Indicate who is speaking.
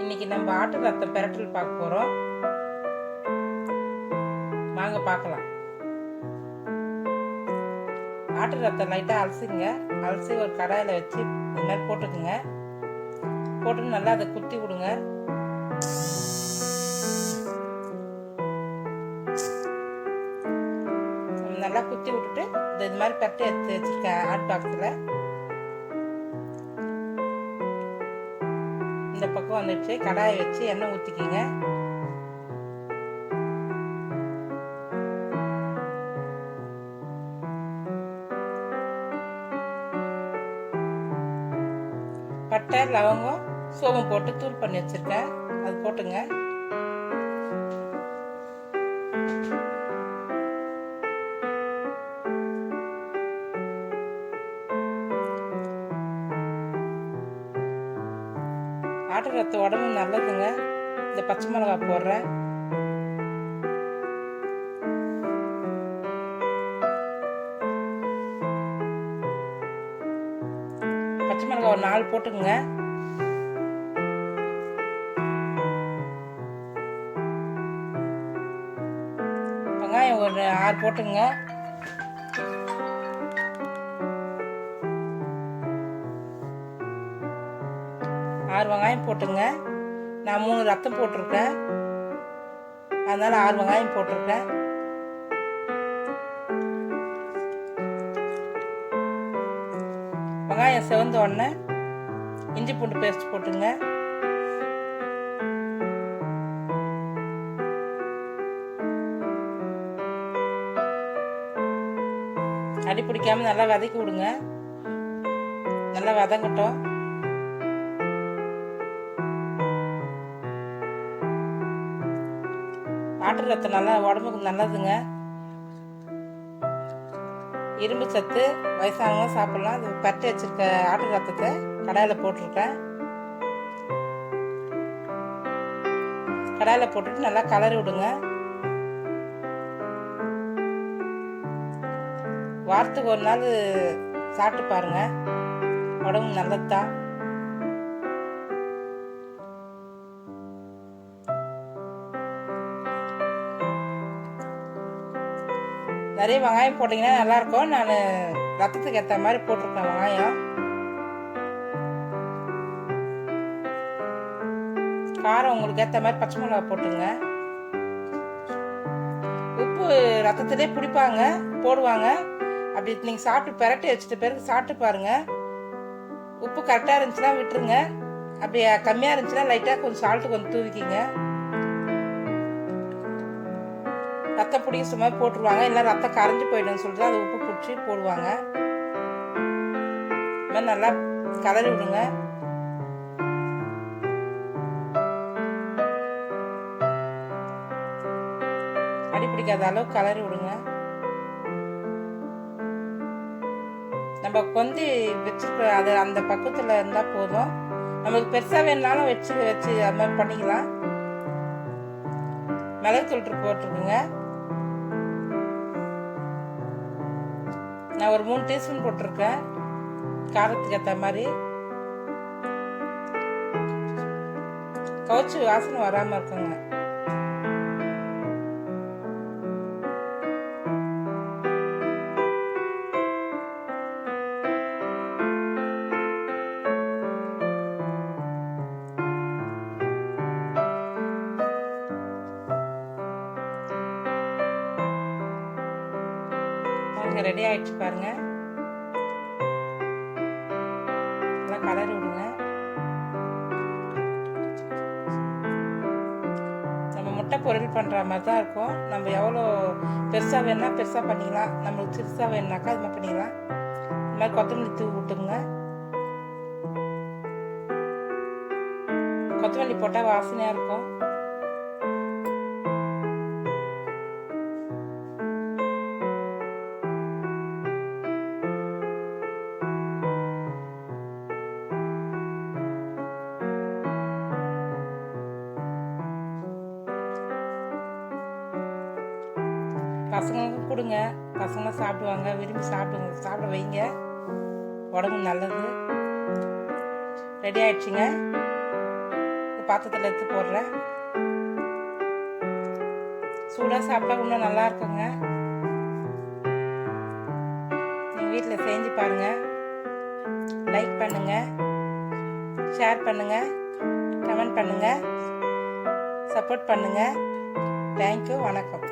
Speaker 1: இன்னைக்கு நம்ம ஆட்டு ரத்தம் பெரட்டல் பார்க்க போகிறோம் வாங்க பார்க்கலாம். ஆட்டு ரத்தம் லைட்டாக அலசுங்க. அலசி ஒரு கடாயில் வச்சு முன்னாடி போட்டுக்குங்க. போட்டு நல்லா அதை குத்தி விடுங்க. நல்லா குத்தி விட்டுட்டு இது மாதிரி பரட்டி எடுத்து வச்சிருக்கேன் ஆட் பாக்ஸில். இந்த பக்கம் வந்துடுச்சு கடாயை வச்சு எண்ணெய் ஊற்றிக்கிங்க பட்டை லவங்கம் சோம்பு போட்டு தூள் பண்ணி வச்சுருக்கேன். அது போட்டுங்க. ஆட்டு ரத்த உடம்பு நல்லதுங்க. இந்த பச்சை மிளகா போடுறேன். பச்சை மிளகா ஒரு நாலு போட்டுக்குங்க. வெங்காயம் ஒரு ஆறு போட்டுங்க ஆறு வெங்காயம் போட்டுங்க நான் மூணு ரத்தம் போட்டிருக்கேன் அதனால ஆறு வெங்காயம் போட்டிருக்கேன் வெங்காயம் செவந்த உடனே இஞ்சி பூண்டு பேஸ்ட் போட்டுங்க. அடி பிடிக்காம நல்லா வதக்கி விடுங்க. நல்லா வதங்கட்டும். ஆட்டு ரத்தம் நல்லா உடம்புக்கு நல்லதுங்க. இரும்பு சத்து வயசானவங்க சாப்பிடலாம். அது பட்டு வச்சிருக்க ஆட்டு ரத்தத்தை கடாயில் போட்டிருக்கேன். கடாயில் போட்டுட்டு நல்லா கலரி விடுங்க. வாரத்துக்கு ஒரு நாள் சாப்பிட்டு பாருங்க. உடம்பு நல்லது தான் நிறைய வெங்காயம் போட்டிங்கன்னா நல்லாயிருக்கும். நான் ரத்தத்துக்கு ஏற்ற மாதிரி போட்டிருக்கேன் வெங்காயம். காரம் உங்களுக்கு ஏற்ற மாதிரி பச்சை மிளகா போட்டுங்க. உப்பு ரத்தத்திலே பிடிப்பாங்க போடுவாங்க. அப்படி நீங்கள் சாப்பிட்டு பெரட்டி வச்சுட்டு பிறகு சாப்பிட்டு பாருங்க. உப்பு கரெக்டாக இருந்துச்சுன்னா விட்டுருங்க. அப்படி கம்மியாக இருந்துச்சுன்னா லைட்டாக கொஞ்சம் சால்ட்டு கொஞ்சம் தூவிக்கிங்க. ரத்த பிடிக்க சும்மா போட்டுருவாங்க. இல்லை ரத்தம் கரைஞ்சி போயிடும்னு சொல்லிட்டு அதை உப்பு பிடிச்சி போடுவாங்க. இது மாதிரி நல்லா கலரி விடுங்க. அடி பிடிக்காத அளவு கலரி விடுங்க. நம்ம கொந்தி வச்சிருக்க அது அந்த பக்கத்தில் இருந்தால் போதும். நமக்கு பெருசாக வேணுனாலும் வச்சு வச்சு அது மாதிரி பண்ணிக்கலாம். மிளகு தூள் போட்டிருக்குங்க நான் ஒரு மூணு டீஸ்பூன் போட்டிருக்கேன். காரத்துக்கு ஏற்ற மாதிரி. கவுச்சு வாசனை வராமல் இருக்குங்க. பாருங்க ரெடி ஆயிடுச்சு பாருங்க. நல்லா கலரி விடுங்க. நம்ம முட்டை பொரியல் பண்ணுற மாதிரி தான் இருக்கும். நம்ம எவ்வளோ பெருசாக வேணும்னா பெருசாக பண்ணிக்கலாம். நம்மளுக்கு சிறுசாக வேணும்னாக்கா இது மாதிரி பண்ணிக்கலாம். இந்த மாதிரி கொத்தமல்லி தூவி விட்டுங்க கொத்தமல்லி போட்டால் வாசனையாக இருக்கும். பசங்களுக்கும் கொடுங்க. பசங்க சாப்பிடுவாங்க. விரும்பி சாப்பிடுங்க. சாப்பிட வைங்க. உடம்பு நல்லது. ரெடி ஆயிடுச்சுங்க. பாத்திரத்தில் எடுத்து போடுறேன். சூடாக சாப்பிட்டா இன்னும் நல்லா இருக்குங்க. நீங்கள் செஞ்சு பாருங்கள் லைக் பண்ணுங்கள் ஷேர் பண்ணுங்கள் கமெண்ட் பண்ணுங்கள் சப்போர்ட் பண்ணுங்கள் தேங்க்யூ வணக்கம்.